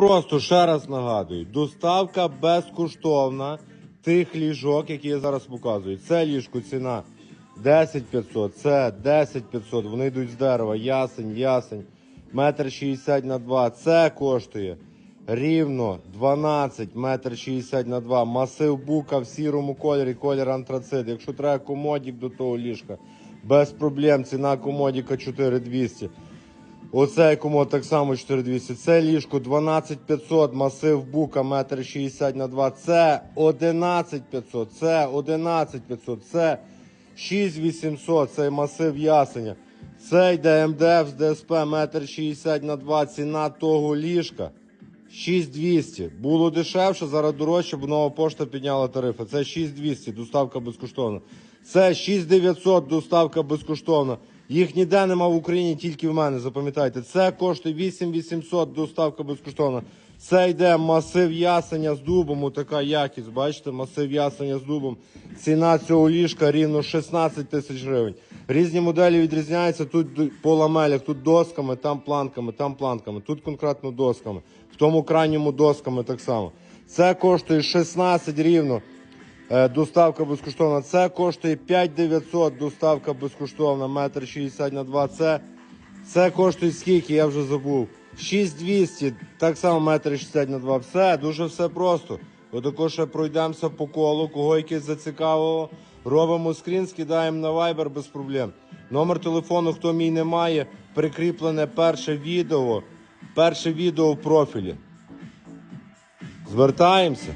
просто, ще раз нагадую. Доставка безкоштовна тих ліжок, які я зараз показую. Це ліжко ціна 10 500, це 10 500, вони йдуть з дерева, ясень, ясень, метр 60 на 2. Це коштує рівно 12, метр 60 на 2. Масив бука в сірому кольорі, колір антрацит. Якщо треба комодік до того ліжка, без проблем, ціна комодіка 4200. Оцей комод так само 4200. Це ліжко 12500, масив бука, метр 60 на 2. Це 11500, це 11500, це 6800, цей масив ясеня. Це йде з ДСП, метр 60 на 2, ціна того ліжка. 6200. Було дешевше, зараз дорожче, бо нова пошта підняла тарифи. Це 6200, доставка безкоштовна. Це 6900, доставка безкоштовна. Їх ніде нема в Україні, тільки в мене, запам'ятайте. Це коштує 8800, доставка безкоштовна. Це йде масив ясеня з дубом, така якість, бачите, масив ясеня з дубом. Ціна цього ліжка рівно 16 тисяч гривень. Різні моделі відрізняються. Тут по ламелях, тут досками, там планками, там планками, тут конкретно досками. В тому крайньому досками так само. Це коштує 16 рівно. Е, Доставка безкоштовна. Це коштує 5900, доставка безкоштовна, метр 60 на 2. Це, це коштує скільки, я вже забув. 6200, так само метр 60 на 2. Все, дуже все просто. Отако ще пройдемося по колу, кого якесь зацікавило. Робимо скрін, скидаємо на Viber без проблем. Номер телефону, хто мій не має, прикріплене перше відео. Перше відео в профілі. Звертаємося.